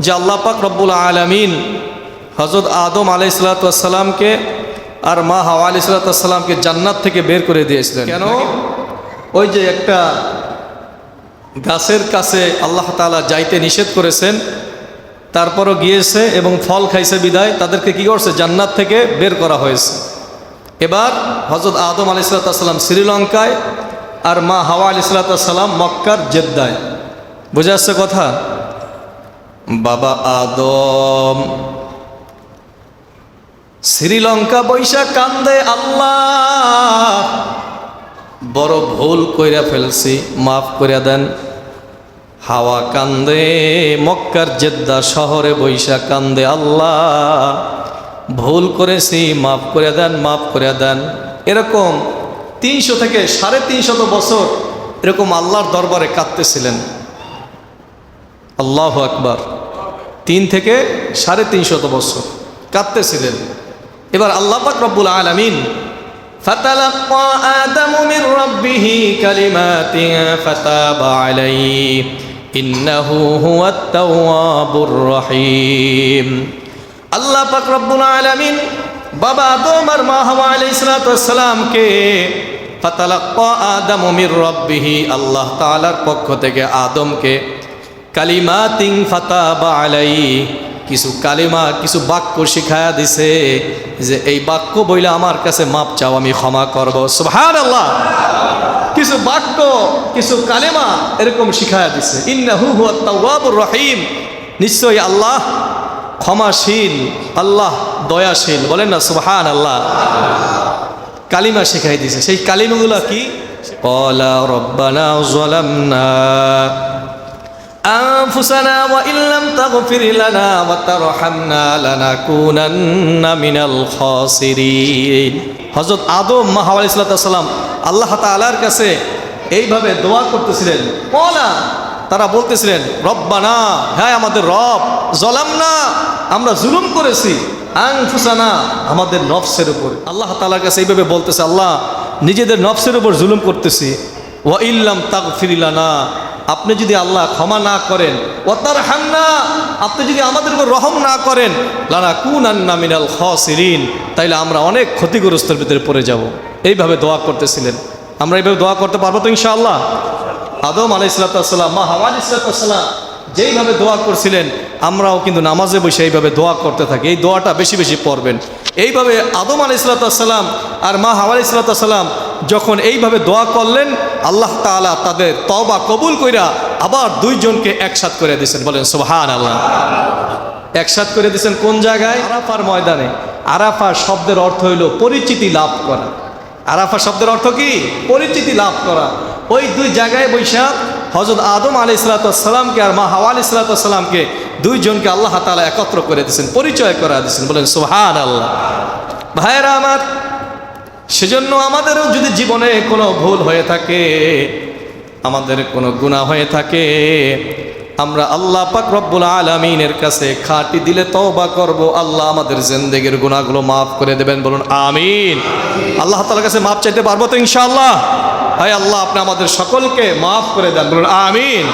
যে আল্লাহ পাক রব্বুল আলমিন হজরত আদম আলাইসালাতামকে আর মা হাওয়া আলাইসালাতামকে জান্নাত থেকে বের করে দিয়েছিলেন। কেন? ওই যে একটা গাছের কাছে আল্লাহ তালা যাইতে নিষেধ করেছেন তারপরও গিয়েছে এবং ফল খাইছে বিদায় তাদেরকে কি করছে? জান্নাত থেকে বের করা হয়েছে। এবার হজরত আদম আলিসাল্লাম শ্রীলঙ্কায় আর মা হাওয়া আলিসাল্লাম মক্কার জেদ্দায়। বুঝে আসছে কথা? বাবা আদম। শ্রীলঙ্কা বৈশাখ কান্দে আল্লাহ। বড় ভুল কইরা ফেলছি, মাফ কইরা দেন। হাওয়া কান্দে, মক্কার জেদ্দা শহরে বৈশাখ কান্দে আল্লাহ। ভুল করেছি, মাফ করে দেন, মাফ করে দেন। এরকম তিনশো থেকে সাড়ে তিনশত বছর এরকম আল্লাহর দরবারে কাঁদতেছিলেন। আল্লাহ আকবার। তিন থেকে সাড়ে তিনশত বছর কাঁদতেছিলেন এবার আল্লাহ পাক রব্বুল আলমিন فتلقى آدم من ربه كلمات فتاب عليه إنه هو التواب الرحيم আল্লাহ পাক রব্বুল আলামিন বাবা আদম আর মা হাওয়া আলাইহিস সালামকে ফাতালাক্কা আদম মির রাব্বিহি আল্লাহ তাআলার পক্ষ থেকে আদমকে কালিমাতিন ফাতাবা আলাইহি। কিছু কালিমা, কিছু বাক্য শিখায়া দিছে যে, এই বাক্য বইলে আমার কাছে মাপ চাও, আমি ক্ষমা করব। সুবহানাল্লাহ। কিছু বাক্য, কিছু কালেমা এরকম শিখায়া দিছে। ইন্নাহু হুয়া তাওয়াবুর রহিম। নিশ্চয়ই আল্লাহ ক্ষমাশীল, আল্লাহ দয়াশীল, বলেন না সুবহান আল্লাহ কালিমা শিখাই দিছে। সেই কালিমাগুলো কি? কলা রব্বানা أنفسنا وإن لم تغفر لنا وترحمنا لنكونن من الخاسرين হজরত আদম মাহাওয়া ইসলাতাম আল্লাহ তালার কাছে এইভাবে দোয়া করতেছিলেন কলা তারা বলতেছিলেন রব্বানা হ্যাঁ আমাদের রব জলাম না আমরা জুলুম করেছি আংফুসানা আমাদের নফসের উপর আল্লাহ তালার কাছে এইভাবে বলতেছে আল্লাহ নিজেদের নফসের উপর জুলুম করতেছি ওয়া ইল্লাম তাক ফিরিলানা আপনি যদি আল্লাহ ক্ষমা না করেন ও তার হান্না আপনি যদি আমাদের উপর রহম না করেন লানা কুন আন্না মিনাল খসিরিন। তাইলে আমরা অনেক ক্ষতিগ্রস্তের ভিতরে পড়ে যাব। এইভাবে দোয়া করতেছিলেন। আমরা এইভাবে দোয়া করতে পারব তো ইনশাআল্লাহ? আদম আলাই ইসলাতাম মা হাওয়ান ইসলাতাম যেইভাবে দোয়া করছিলেন, আমরাও কিন্তু নামাজে বসে এইভাবে দোয়া করতে থাকি। এই দোয়াটা বেশি বেশি পড়বেন। এইভাবে আদম আলি ইসলাতাম আর মা হাওয়া ইসলাতাম যখন এইভাবে দোয়া করলেন, আল্লাহ তালা তাদের তবা কবুল কইরা আবার দুইজনকে একসাথ করে দিয়েছেন। বলেন সোহান আল্লাহ একসাথ করে দিয়েছেন কোন জায়গায়? আরাফার ময়দানে। আরাফা শব্দের অর্থ হইল পরিচিতি লাভ করা। আরাফা শব্দের অর্থ কি? পরিচিতি লাভ করা। ওই দুই জায়গায় বৈশাখ হজরত আদম আলি ইসলাতামকে আর মা হাওয়া আলি ইসলাতামকে দুইজনকে আল্লাহ তালা একত্র করে দিয়েছেন, পরিচয় করা দিয়েছেন। বলেন সোহান আল্লাহ ভাইয়েরা আমার, সেজন্য আমাদেরও যদি জীবনে কোনো ভুল হয়ে থাকে, আমাদের কোনো গুণা হয়ে থাকে, আমরা আল্লাহ পাক রব্বুল আলমিনের কাছে খাটি দিলে তওবা করব, আল্লাহ আমাদের জিন্দেগির গুণাগুলো মাফ করে দেবেন। বলুন, আমিন। আল্লাহ তালার কাছে মাফ চাইতে পারব তো ইনশাআল্লাহ? হায় আল্লাহ আপনি আমাদের সকলকে মাফ করে দেন। বলুন, আমিন।